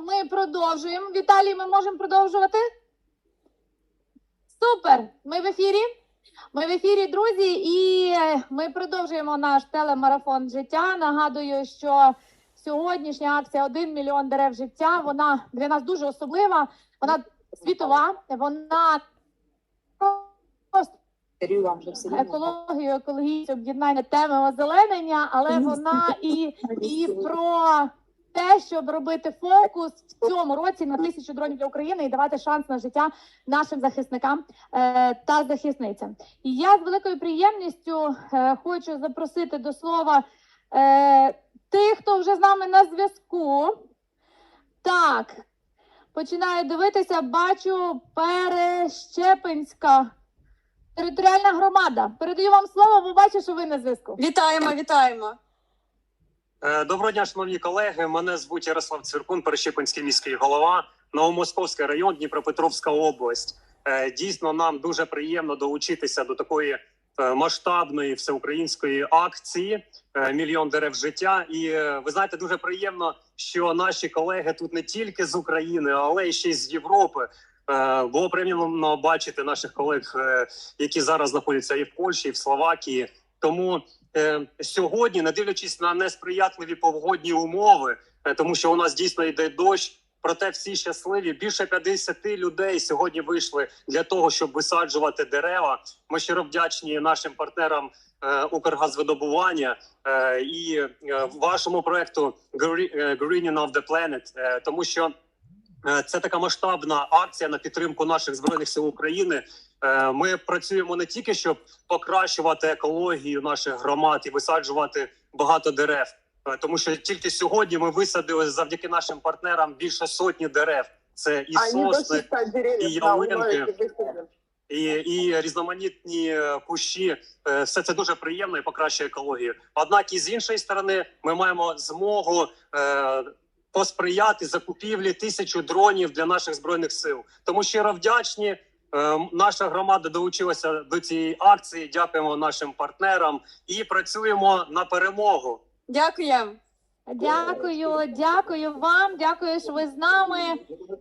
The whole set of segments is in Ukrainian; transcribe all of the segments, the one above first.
ми продовжуємо. Віталій, ми можемо продовжувати? Супер! Ми в ефірі. Ми в ефірі, друзі, і е, ми продовжуємо наш телемарафон життя. Нагадую, що сьогоднішня акція «1 мільйон дерев життя. Вона для нас дуже особлива. Вона світова, вона просто екологію, екологічне об'єднання теми озеленення, але вона і, і про те, щоб робити фокус в цьому році на тисячу дронів для України і давати шанс на життя нашим захисникам е, та захисницям. І я з великою приємністю е, хочу запросити до слова е, тих, хто вже з нами на зв'язку. Так, починаю дивитися, бачу Перещепинська. Територіальна громада. Передаю вам слово, бо бачу, що ви на зв'язку. Вітаємо, вітаємо. Е, Доброго дня, шановні колеги. Мене звуть Ярослав Цвіркун, Перещепинський міський голова, Новомосковський район, Дніпропетровська область. Е, Дійсно, нам дуже приємно долучитися до такої е, масштабної всеукраїнської акції Мільйон дерев життя. І ви знаєте, дуже приємно, що наші колеги тут не тільки з України, але й ще й з Європи. Було приємно бачити наших колег, які зараз знаходяться і в Польщі, і в Словакії. Тому е, сьогодні, не дивлячись на несприятливі погодні умови, е, тому що у нас дійсно йде дощ. Проте всі щасливі. Більше 50 людей сьогодні вийшли для того, щоб висаджувати дерева. Ми щиро вдячні нашим партнерам е, Укргазвидобування е, і е, вашому проекту е, Greening of the Planet, е, тому що це така масштабна акція на підтримку наших збройних сил України. Е, Ми працюємо не тільки щоб покращувати екологію наших громад і висаджувати багато дерев. Е, Тому що тільки сьогодні ми висадили завдяки нашим партнерам більше сотні дерев. Це і сосни, 600 деревьев и на ялинки. і, і різноманітні е, кущі. Е, Все це дуже приємно і покращує екологію. Однак і з іншої сторони, ми маємо змогу. Посприяти закупівлі тисячу дронів для наших збройних сил, тому щиро вдячні. Е, Наша громада долучилася до цієї акції. Дякуємо нашим партнерам і працюємо на перемогу. Дякуємо. Дякую, дякую вам, дякую, що ви з нами.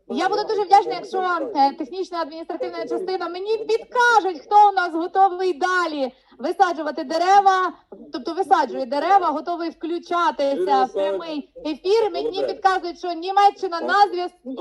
Я буду дуже вдячна, якщо е, технічна адміністративна частина мені підкажуть, хто у нас готовий далі висаджувати дерева, тобто висаджує дерева, готовий включатися в прямий ефір. Мені підказують, що Німеччина на зв'язку.